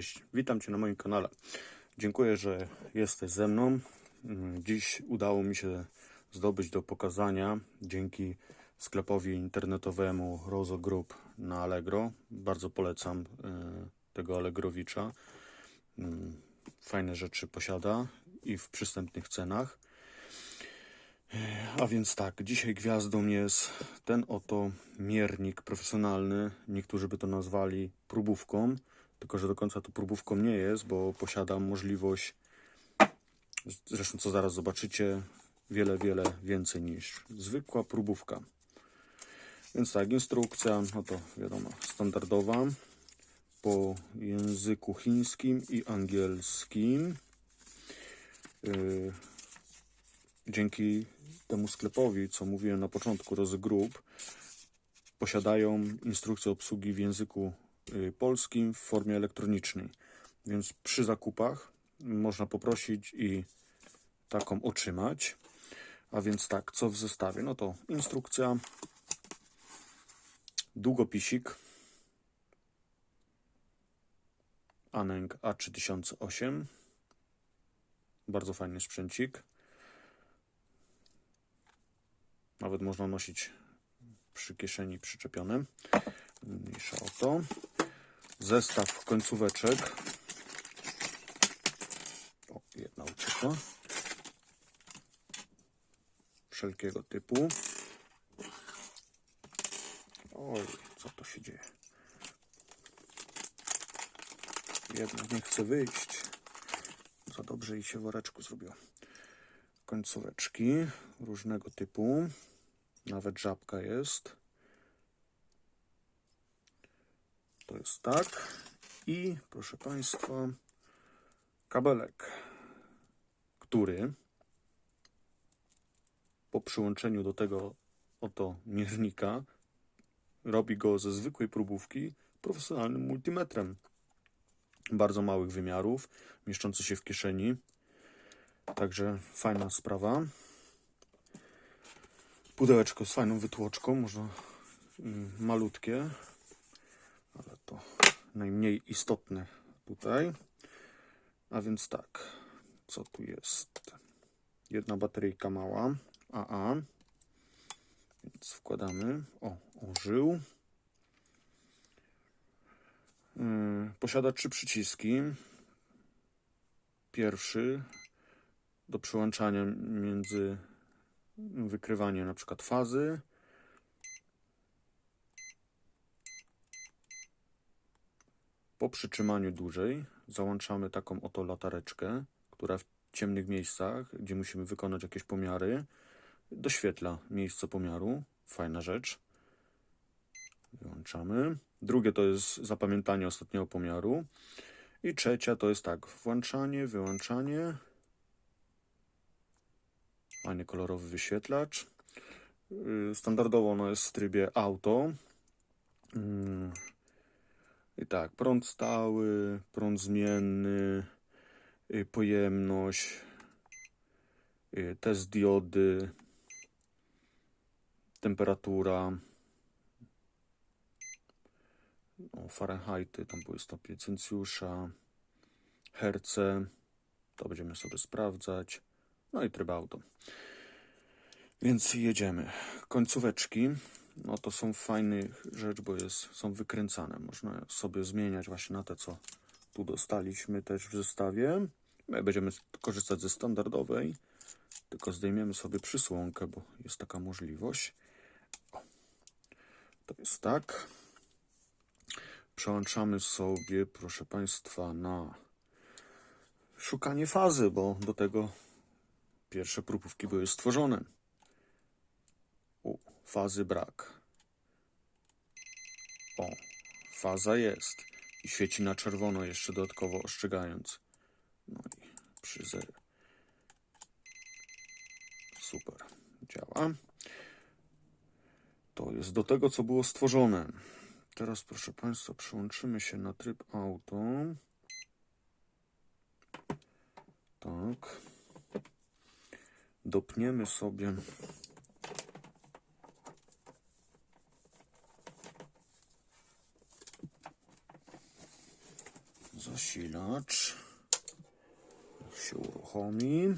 Cześć, witam Cię na moim kanale. Dziękuję, że jesteś ze mną. Mm, Dziś udało mi się zdobyć do pokazania dzięki sklepowi internetowemu Rozo Group na Allegro. Bardzo polecam y, tego Allegrowicza. Mm, Fajne rzeczy posiada i w przystępnych cenach. A więc tak, dzisiaj gwiazdą jest ten oto miernik profesjonalny. Niektórzy by to nazwali próbówką, tylko że do końca to próbówką nie jest, bo posiada możliwość, zresztą co zaraz zobaczycie, wiele, wiele więcej niż zwykła próbówka. Więc tak, instrukcja, no to wiadomo, standardowa po języku chińskim i angielskim. Yy, dzięki temu sklepowi, co mówiłem na początku, Rozy Group, posiadają instrukcję obsługi w języku polskim w formie elektronicznej. Więc przy zakupach można poprosić i taką otrzymać. A więc tak, co w zestawie? No to instrukcja, długopisik, Aneng A3008, bardzo fajny sprzęcik. Nawet można nosić przy kieszeni przyczepione. Mniejsza o to. Zestaw końcóweczek. O, jedna uciekła. Wszelkiego typu. Oj, co to się dzieje? Jedna nie chce wyjść. Za dobrze jej się woreczku zrobiło. Końcóweczki różnego typu. Nawet żabka jest. To jest tak. I proszę Państwa, kabelek, który po przyłączeniu do tego oto miernika robi go ze zwykłej próbówki profesjonalnym multimetrem. Bardzo małych wymiarów, mieszczący się w kieszeni. Także fajna sprawa. Pudełeczko z fajną wytłoczką, można mm, malutkie, najmniej istotne tutaj. A więc tak, co tu jest? Jedna bateryjka mała, AA. Więc wkładamy. O, ożył. Yy, Posiada trzy przyciski. Pierwszy do przyłączania między wykrywanie na przykład fazy. Po przytrzymaniu dłużej załączamy taką oto latareczkę, która w ciemnych miejscach, gdzie musimy wykonać jakieś pomiary, doświetla miejsce pomiaru. Fajna rzecz. Wyłączamy. Drugie to jest zapamiętanie ostatniego pomiaru. I trzecia to jest tak, włączanie, wyłączanie. Fajny kolorowy wyświetlacz. Yy, Standardowo ono jest w trybie auto. I tak, prąd stały, prąd zmienny, yy, pojemność, yy, test diody, temperatura, o, Fahrenheity, tam były stopnie Celsjusza, herce, to będziemy sobie sprawdzać. No i tryb auto. Więc jedziemy. Końcóweczki, no to są fajnych rzecz, bo jest, są wykręcane. Można sobie zmieniać właśnie na te, co tu dostaliśmy też w zestawie. My będziemy korzystać ze standardowej, tylko zdejmiemy sobie przysłonkę, bo jest taka możliwość. O, to jest tak. Przełączamy sobie, proszę Państwa, na szukanie fazy, bo do tego pierwsze próbówki były stworzone. Fazy brak. O, faza jest. I świeci na czerwono jeszcze dodatkowo ostrzegając. No i przy zero. Super. Działa. To jest do tego, co było stworzone. Teraz, proszę Państwa, przyłączymy się na tryb auto. Tak dopniemy sobie zasilacz. się uruchomi.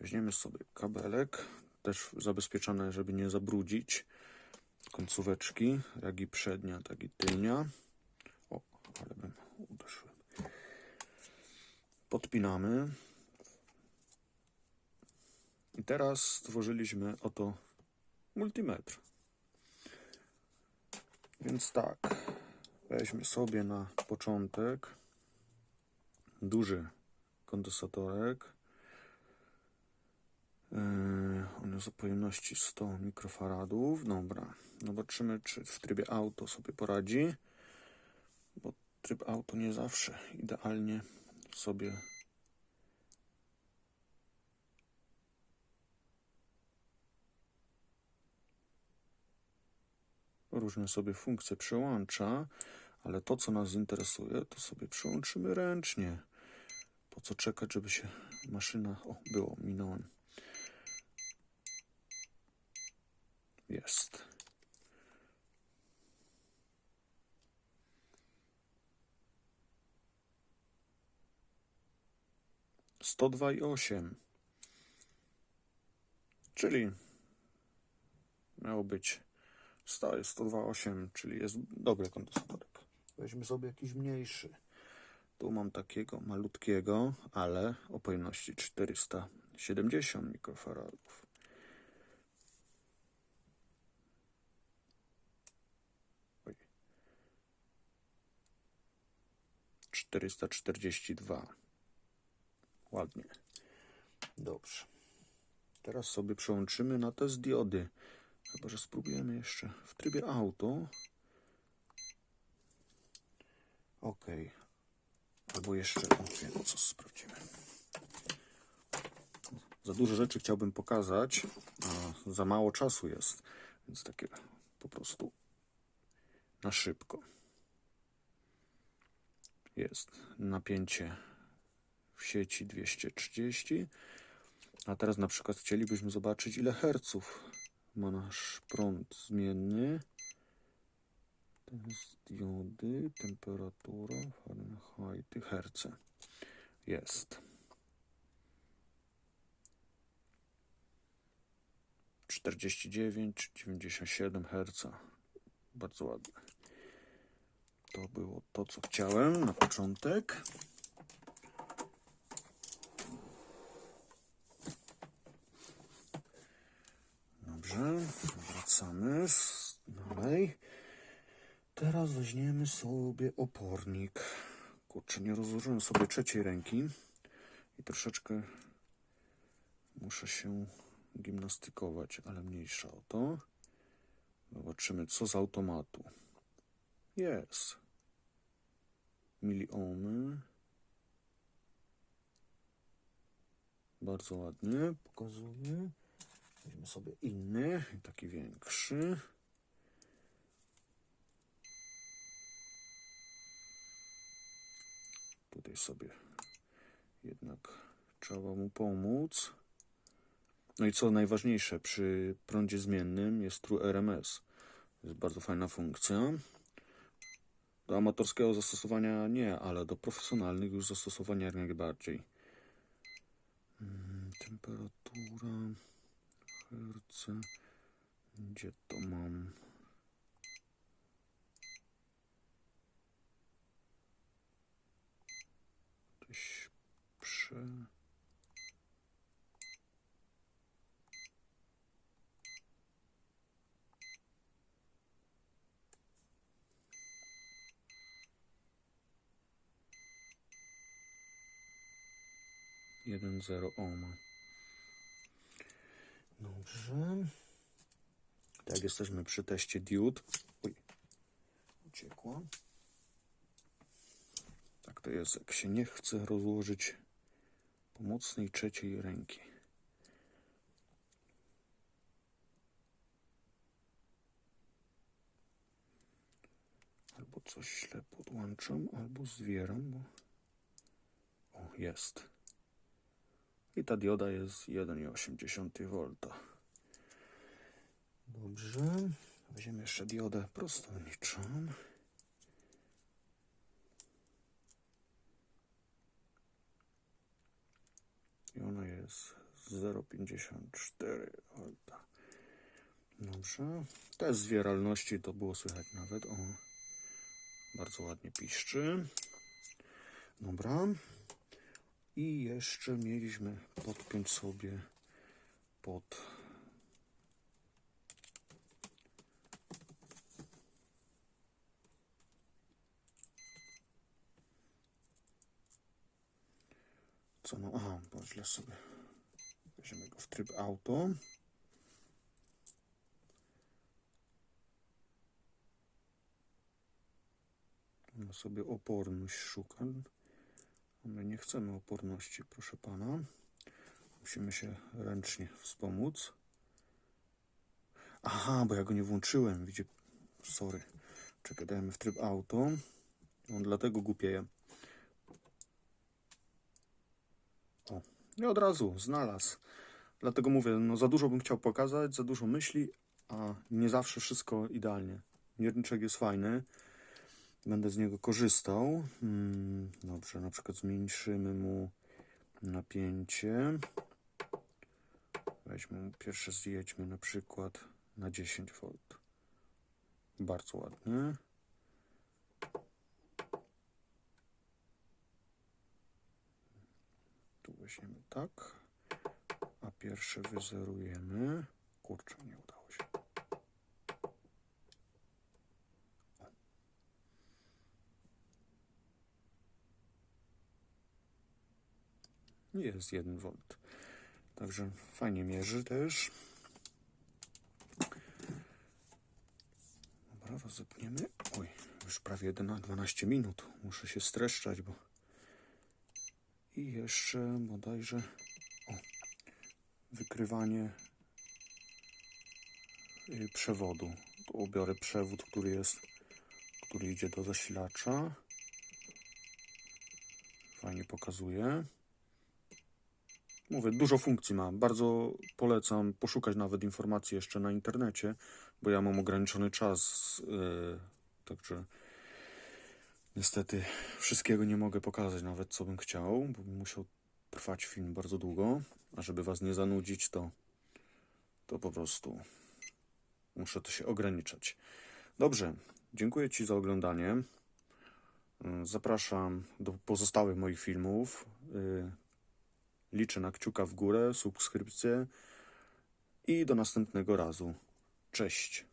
Weźmiemy sobie kabelek, też zabezpieczone, żeby nie zabrudzić końcóweczki, jak i przednia, tak i tylnia. O, ale bym uderzył. Podpinamy. I teraz stworzyliśmy oto multimetr. Więc tak, weźmy sobie na początek duży kondensatorek. Yy, on jest o pojemności 100 mikrofaradów. Dobra, zobaczymy, czy w trybie auto sobie poradzi, bo tryb auto nie zawsze idealnie sobie różne sobie funkcje przełącza, ale to, co nas interesuje, to sobie przełączymy ręcznie. Po co czekać, żeby się maszyna... O, było, minąłem. Jest. Sto dwa i osiem. Czyli miało być 100 jest 102,8, czyli jest dobry kondensatorek. Weźmy sobie jakiś mniejszy. Tu mam takiego malutkiego, ale o pojemności 470 mikrofaradów. Oj. 442. Ładnie. Dobrze. Teraz sobie przełączymy na test diody. Chyba, że spróbujemy jeszcze w trybie auto. Ok. Albo jeszcze, o, wiem co sprawdzimy. Za dużo rzeczy chciałbym pokazać, a za mało czasu jest, więc takie po prostu na szybko. Jest napięcie w sieci 230. A teraz na przykład chcielibyśmy zobaczyć ile herców ma nasz prąd zmienny. Teraz diody, temperatura, Fahrenheit, herce. Jest. 49, 97 Hz. Bardzo ładne. To było to, co chciałem na początek. Dobrze, wracamy s- dalej. Teraz weźmiemy sobie opornik. Kurczę, nie rozłożyłem sobie trzeciej ręki i troszeczkę muszę się gimnastykować, ale mniejsza o to. Zobaczymy, co z automatu. Jest. Miliomy. Bardzo ładnie pokazuje. Weźmy sobie inny, taki większy. Tutaj sobie jednak trzeba mu pomóc. No i co najważniejsze, przy prądzie zmiennym jest True RMS. To jest bardzo fajna funkcja. Do amatorskiego zastosowania nie, ale do profesjonalnych już zastosowania jak najbardziej. Mm, Temperatura, herce. Gdzie to mam? 1,0 ohma. Dobrze. Tak, jesteśmy przy teście diod. Uj, uciekła. Tak to jest, jak się nie chce rozłożyć pomocnej trzeciej ręki. Albo coś źle podłączam, albo zwieram, bo... O, jest i ta dioda jest 1,8 V. Dobrze, weźmiemy jeszcze diodę prostowniczą. I ona jest 0,54 V. Dobrze, test zwieralności to było słychać nawet. O, bardzo ładnie piszczy. Dobra, i jeszcze mieliśmy podpiąć sobie pod co no, aha, bo źle sobie weźmiemy go w tryb auto. No sobie oporność szukam. My nie chcemy oporności, proszę pana. Musimy się ręcznie wspomóc. Aha, bo ja go nie włączyłem. Widzicie, sorry. Czekaj, dajemy w tryb auto. On dlatego głupieje. O, i od razu znalazł. Dlatego mówię, no za dużo bym chciał pokazać, za dużo myśli, a nie zawsze wszystko idealnie. Mierniczek jest fajny. Będę z niego korzystał. Hmm, dobrze, na przykład zmniejszymy mu napięcie. Weźmy pierwsze zjedźmy na przykład na 10 V. Bardzo ładnie. Tu weźmiemy tak. A pierwsze wyzerujemy. Kurczę, nie udało się. Jest 1 V. Także fajnie mierzy też. Dobra, rozepniemy. Oj, już prawie 11, 12 minut. Muszę się streszczać, bo. I jeszcze bodajże. O, wykrywanie y, przewodu. Tu ubiorę przewód, który jest, który idzie do zasilacza. Fajnie pokazuje. Mówię, dużo funkcji ma. Bardzo polecam poszukać nawet informacji jeszcze na internecie, bo ja mam ograniczony czas. Yy, także niestety wszystkiego nie mogę pokazać, nawet co bym chciał, bo bym musiał trwać film bardzo długo. A żeby was nie zanudzić, to, to po prostu muszę to się ograniczać. Dobrze, dziękuję Ci za oglądanie. Zapraszam do pozostałych moich filmów. Liczę na kciuka w górę, subskrypcję i do następnego razu. Cześć.